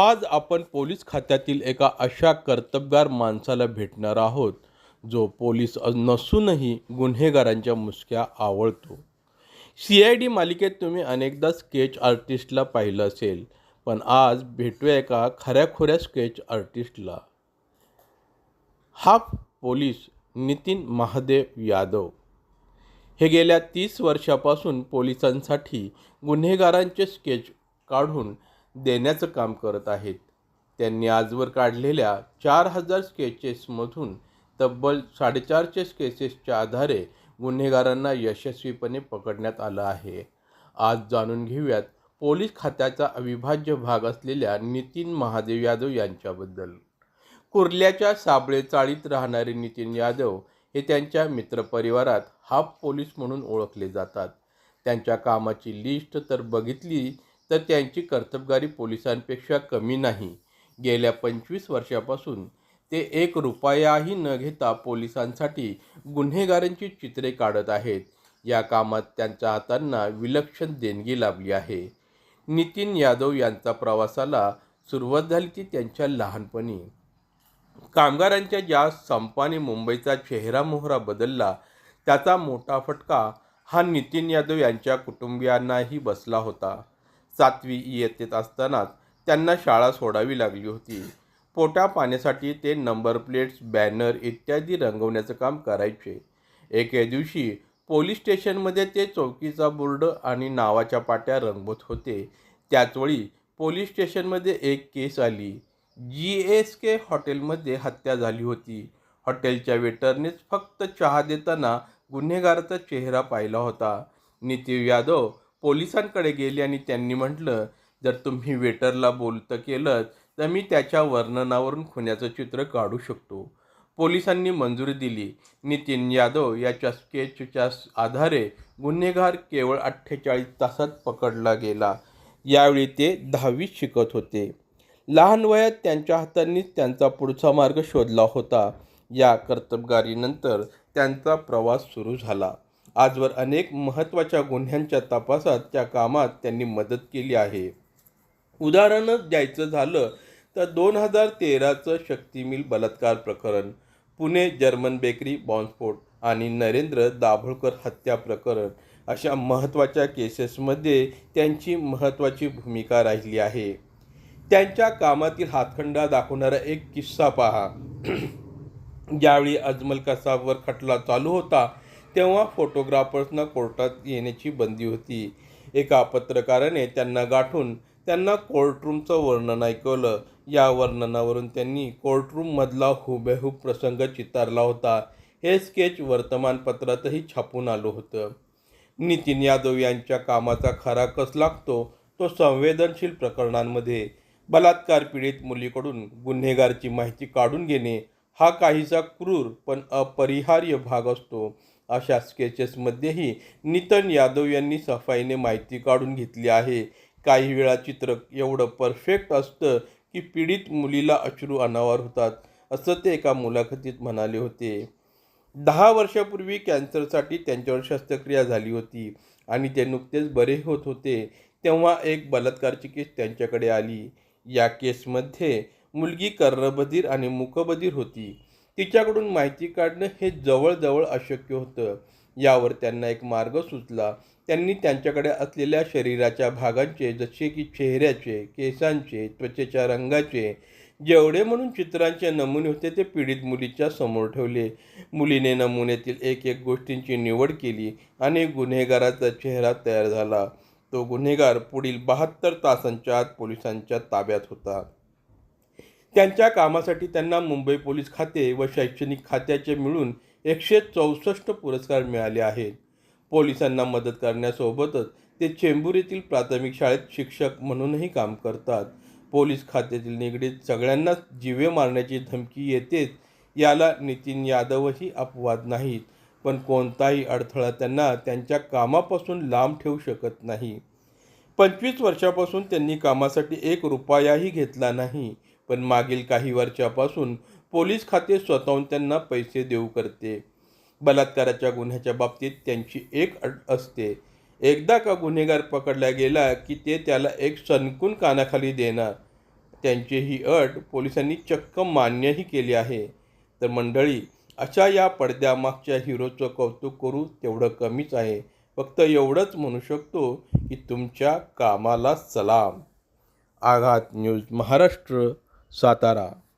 आज आपण पोलीस खात्यातील एका अशा कर्तबगार माणसाला भेटणार आहोत जो पोलीस नसूनही गुन्हेगारांच्या मुसक्या आवळतो. सी आय डी मालिकेत तुम्ही अनेकदा स्केच आर्टिस्टला पाहिलं असेल पण आज भेटूया एका खऱ्याखुऱ्या स्केच आर्टिस्टला. हा पोलीस नितीन महादेव यादव. हे गेल्या तीस वर्षापासून पोलिसांसाठी गुन्हेगारांचे स्केच काढून देण्याचं काम करत आहेत. त्यांनी आजवर काढलेल्या चार हजार स्केचेसमधून तब्बल साडेचारशे स्केचेसच्या आधारे गुन्हेगारांना यशस्वीपणे पकडण्यात आलं आहे. आज जाणून घेऊयात पोलीस खात्याचा अविभाज्य भाग असलेल्या नितीन महादेव यादव यांच्याबद्दल. कुर्ल्याच्या साबळे चाळीत राहणारे नितीन यादव हे त्यांच्या मित्रपरिवारात हाफ पोलीस म्हणून ओळखले जातात. त्यांच्या कामाची लिस्ट तर बघितली तर त्यांची कर्तबगारी पोलिसांपेक्षा कमी नाही. गेल्या पंचवीस वर्षापासून ते एक रुपयाही न घेता पोलिसांसाठी गुन्हेगारांची चित्रे काढत आहेत. या कामात त्यांच्या हातांना विलक्षण देणगी लाभली आहे. नितीन यादव यांचा प्रवासाला सुरुवात झाली ती त्यांच्या लहानपणी. कामगारांच्या ज्या संपाने मुंबईचा चेहरा मोहरा बदलला त्याचा मोठा फटका हा नितीन यादव यांच्या कुटुंबियांनाही बसला होता. सातवी इयत्तेत असतानाच त्यांना शाळा सोडावी लागली होती. पोटा पाण्यासाठी ते नंबर प्लेट्स बॅनर इत्यादी रंगवण्याचं काम करायचे. एके दिवशी पोलीस स्टेशनमध्ये ते चौकीचा बोर्ड आणि नावाच्या पाट्या रंगवत होते. त्याचवेळी पोलीस स्टेशनमध्ये एक केस आली. जी एस के हॉटेलमध्ये हत्या झाली होती. हॉटेलच्या वेटरनेच फक्त चहा देताना गुन्हेगाराचा चेहरा पाहिला होता. नितीव यादव पोलिसांकडे गेले आणि त्यांनी म्हटलं जर तुम्ही वेटरला बोलतं केलं तर मी त्याच्या वर्णनावरून खुन्याचं चित्र काढू शकतो. पोलिसांनी मंजुरी दिली. नितीन यादव याच्या स्केचच्या आधारे गुन्हेगार केवळ अठ्ठेचाळीस तासात पकडला गेला. यावेळी ते दहावीत शिकत होते. लहान वयात त्यांच्या हातांनीच त्यांचा पुढचा मार्ग शोधला होता. या कर्तबगारीनंतर त्यांचा प्रवास सुरू झाला. आजवर अनेक महत्त्वाच्या गुन्ह्यांच्या तपासात त्या कामात त्यांनी मदत केली आहे. उदाहरणच द्यायचं झालं तर दोन हजार तेराचं शक्तिमिल बलात्कार प्रकरण पुणे जर्मन बेकरी बॉम्बस्फोट आणि नरेंद्र दाभोळकर हत्या प्रकरण अशा महत्त्वाच्या केसेसमध्ये त्यांची महत्त्वाची भूमिका राहिली आहे. त्यांच्या कामातील हातखंडा दाखवणारा एक किस्सा पहा. ज्यावेळी अजमल कसाबवर खटला चालू होता तेव्हा फोटोग्राफर्सना कोर्टात येण्याची बंदी होती. एका पत्रकाराने त्यांना गाठून त्यांना कोर्टरूमचं वर्णन ऐकवलं. या वर्णनावरून त्यांनी कोर्टरूममधला हुबेहूब प्रसंग चितारला होता. हे स्केच वर्तमानपत्रातही छापून आलं होतं. नितीन यादव यांच्या कामाचा खरा कस लागतो? तो संवेदनशील प्रकरणांमध्ये. बलात्कार पीडित मुलीकडून गुन्हेगारची माहिती काढून घेणे हा काहीसा क्रूर पण अपरिहार्य भाग असतो. अशा स्केचेसमध्येही नितन यादव यांनी सफाईने माहिती काढून घेतली आहे. काही वेळा चित्र एवढं परफेक्ट असतं की पीडित मुलीला अश्रू अनावर होतात असं ते एका मुलाखतीत म्हणाले होते. दहा वर्षापूर्वी कॅन्सरसाठी त्यांच्यावर शस्त्रक्रिया झाली होती आणि ते नुकतेच बरे होत होते तेव्हा एक बलात्कारची केस त्यांच्याकडे आली. या केसमध्ये मुलगी कर्णबधीर आणि मुकबधीर होती. तिच्याकडून माहिती काढणं हे जवळजवळ अशक्य होतं. यावर त्यांना एक मार्ग सुचला. त्यांनी त्यांच्याकडे असलेल्या शरीराच्या भागांचे जसे की चेहऱ्याचे केसांचे त्वचेच्या रंगाचे जेवढे म्हणून चित्रांचे नमुने होते ते पीडित मुलीच्या समोर ठेवले. मुलीने नमुन्यातील एक एक गोष्टींची निवड केली आणि गुन्हेगाराचा चेहरा तयार झाला. तो गुन्हेगार पुढील बहात्तर तासांच्या आत पोलिसांच्या ताब्यात होता. त्यांच्या कामासाठी त्यांना मुंबई पोलीस खाते व शैक्षणिक खात्याचे मिळून एकशे चौसष्ट पुरस्कार मिळाले आहेत. पोलिसांना मदत करण्यासोबतच ते चेंबूर येथील प्राथमिक शाळेत शिक्षक म्हणूनही काम करतात. पोलीस खात्यातील निगडीत सगळ्यांनाच जिवे मारण्याची धमकी येतेच याला नितीन यादवही अपवाद नाहीत. पण कोणताही अडथळा त्यांना त्यांच्या कामापासून लांब ठेवू शकत नाही. पंचवीस वर्षापासून त्यांनी कामासाठी एक रुपयाही घेतला नाही. पण मागील काही वर्षापासून पोलीस खाते स्वतःहून त्यांना पैसे देऊ करते. बलात्काराच्या गुन्ह्याच्या बाबतीत त्यांची एक अट असते. एकदा का गुन्हेगार पकडला गेला की ते त्याला एक सनकून कानाखाली देणार. त्यांची ही अट पोलिसांनी चक्क मान्यही केली आहे. तर मंडळी अशा या पडद्यामागच्या हिरोचं कौतुक करू तेवढं कमीच आहे. फक्त एवढंच म्हणू शकतो की तुमच्या कामाला सलाम. आघात न्यूज महाराष्ट्र. सातारा.